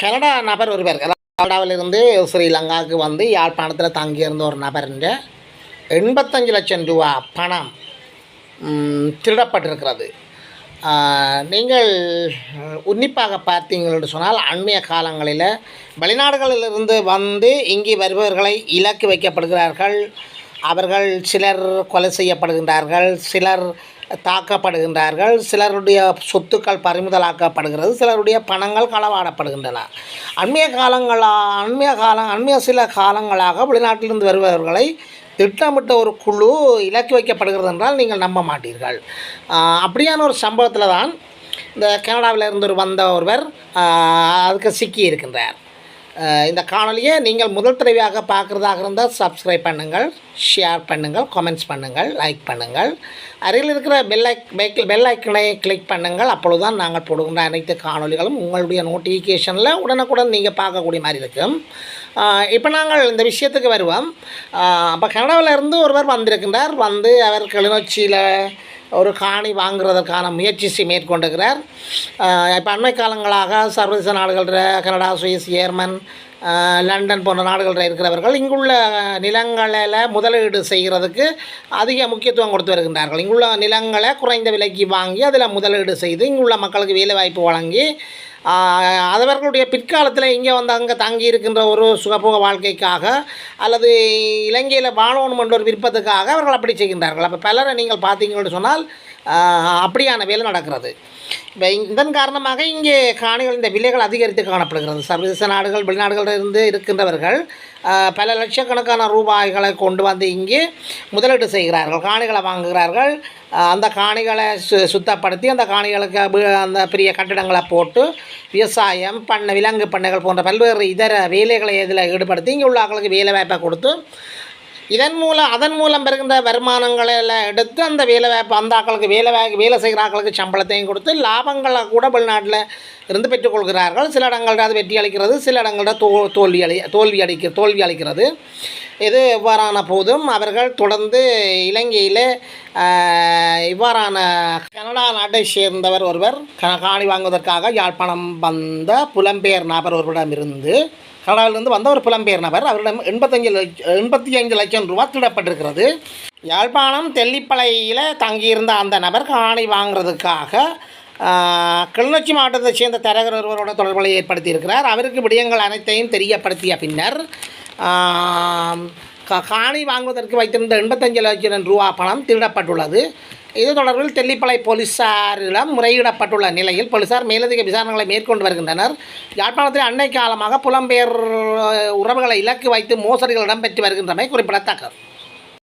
Canada நபர் ஒருவர் கனடாவிலிருந்து ஸ்ரீலங்காவுக்கு வந்து யாழ்ப்பாணத்தில் தங்கியிருந்த ஒரு நபருங்க எண்பத்தஞ்சு லட்சம் ரூபா பணம் திருடப்பட்டிருக்கிறது. நீங்கள் உன்னிப்பாக பார்த்தீங்கன்னு சொன்னால் அண்மைய காலங்களில் வெளிநாடுகளிலிருந்து வந்து இங்கே வருபவர்களை இலக்கு வைக்கப்படுகிறார்கள். அவர்கள் சிலர் கொலை செய்யப்படுகின்றார்கள். சிலர் தாக்கப்படுகின்றார்கள். சிலருடைய சொத்துக்கள் பறிமுதலாக்கப்படுகிறது. சிலருடைய பணங்கள் களவாடப்படுகின்றன. அண்மைய காலங்களா அண்மைய காலம் அண்மைய சில காலங்களாக வெளிநாட்டிலிருந்து வருபவர்களை திட்டமிட்ட ஒரு குழு இலக்கு வைக்கப்படுகிறது என்றால் நீங்கள் நம்ப மாட்டீர்கள். அப்படியான ஒரு சம்பவத்தில் தான் இந்த கனடாவிலிருந்து ஒரு வந்த ஒருவர் அதுக்கு சிக்கி இருக்கின்றார். இந்த காணொலியை நீங்கள் முதல் தடவையாக பார்க்குறதாக இருந்தால் சப்ஸ்கிரைப் பண்ணுங்கள் ஷேர் பண்ணுங்கள் கமெண்ட்ஸ் பண்ணுங்கள் லைக் பண்ணுங்கள். அருகில் இருக்கிற பெல் ஐக் பெல் பெல் ஐக்கனை கிளிக் பண்ணுங்கள். அப்பொழுது தான் நாங்கள் போடுகின்ற அனைத்து காணொலிகளும் உங்களுடைய நோட்டிஃபிகேஷனில் உடனுக்குடன் நீங்கள் பார்க்கக்கூடிய மாதிரி இருக்கும். இப்போ நாங்கள் இந்த விஷயத்துக்கு வருவோம். அப்போ கனடாவில் இருந்து ஒருவர் வந்திருக்கின்றார். வந்து அவர் கிளிநொச்சியில் ஒரு காணி வாங்குறதற்கான முயற்சி மேற்கொண்டிருக்கிறார் இப்போ அண்மை காலங்களாக சர்வதேச நாடுகளில் கனடா சுவிஸ் ஜேர்மன் லண்டன் போன்ற நாடுகளில் இருக்கிறவர்கள் இங்குள்ள நிலங்களில் முதலீடு செய்கிறதுக்கு அதிக முக்கியத்துவம் கொடுத்து வருகின்றார்கள். இங்குள்ள நிலங்களை குறைந்த விலைக்கு வாங்கி அதில் முதலீடு செய்து இங்குள்ள மக்களுக்கு வேலைவாய்ப்பு வழங்கி அவர்களுடைய பிற்காலத்தில் இங்கே வந்து அங்கே தங்கி இருக்கின்ற ஒரு சுகபோக வாழ்க்கைக்காக அல்லது இலங்கையில் வாழணும் என்ற ஒரு விருப்பத்துக்காக அவர்கள் அப்படி செய்கின்றார்கள். அப்போ பலரை நீங்கள் பார்த்தீங்கன்னு சொன்னால் அப்படியான வேலை நடக்கிறது. இப்போ இதன் காரணமாக இங்கே காணிகள் இந்த விலைகள் அதிகரித்து காணப்படுகிறது. சர்வதேச நாடுகள் வெளிநாடுகளிலிருந்து இருக்கின்றவர்கள் பல லட்சக்கணக்கான ரூபாய்களை கொண்டு வந்து இங்கே முதலீடு செய்கிறார்கள். காணிகளை வாங்குகிறார்கள். அந்த காணிகளை சு சுத்தப்படுத்தி அந்த காணிகளுக்கு அந்த பெரிய கட்டிடங்களை போட்டு விவசாயம் பண்ணை விலங்கு பண்ணைகள் போன்ற பல்வேறு இதர வேலைகளை இதில் ஈடுபடுத்தி இங்கே உள்ள ஆக்களுக்கு வேலை வாய்ப்பை கொடுத்து இதன் மூலம் அதன் மூலம் பெறுகின்ற வருமானங்களை எல்லாம் எடுத்து அந்த வேலை வாய்ப்பு அந்த ஆக்களுக்கு வேலை வாய் வேலை செய்கிற ஆக்களுக்கு சம்பளத்தையும் கொடுத்து லாபங்களை கூட வெளிநாட்டில் இருந்து பெற்றுக்கொள்கிறார்கள். சில இடங்களில் அது வெற்றி அளிக்கிறது சில இடங்களில் தோ தோல்வி அளி தோல்வி அளிக்க தோல்வி அளிக்கிறது. இது இவ்வாறான போதும். அவர்கள் தொடர்ந்து இலங்கையில் இவ்வாறான கனடா நாட்டை சேர்ந்தவர் ஒருவர் க- காணி வாங்குவதற்காக யாழ்ப்பாணம் வந்த புலம்பெயர் நபர் ஒருவரிடமிருந்து கனடாவிலிருந்து வந்த ஒரு புலம்பெயர் நபர் அவரிடம் எண்பத்தஞ்சு லட்ச எண்பத்தி ஐந்து லட்சம் ரூபா திருடப்பட்டிருக்கிறது யாழ்ப்பாணம் தெல்லிப்பளையில் தங்கியிருந்த அந்த நபர் காணி வாங்குறதுக்காக கிளிநொச்சி மாவட்டத்தைச் சேர்ந்த தரகர் ஒருவரோட தொடர்புகளை ஏற்படுத்தியிருக்கிறார். அவருக்கு விடயங்கள் அனைத்தையும் தெரியப்படுத்திய பின்னர் கா- காணி வாங்குவதற்கு வைத்திருந்த எண்பத்தஞ்சு லட்சம் ரூபா பணம் திருடப்பட்டுள்ளது. இது தொடர்பில் தெல்லிப்பளை போலீசாரிடம் முறையிடப்பட்டுள்ள நிலையில் போலீசார் மேலதிக விசாரணைகளை மேற்கொண்டு வருகின்றனர். யாழ்ப்பாணத்தில் அன்னை காலமாக புலம்பெயர் உறவுகளை இலக்கு வைத்து மோசடிகள் இடம்பெற்று வருகின்றமை குறிப்பிடத்தக்கது.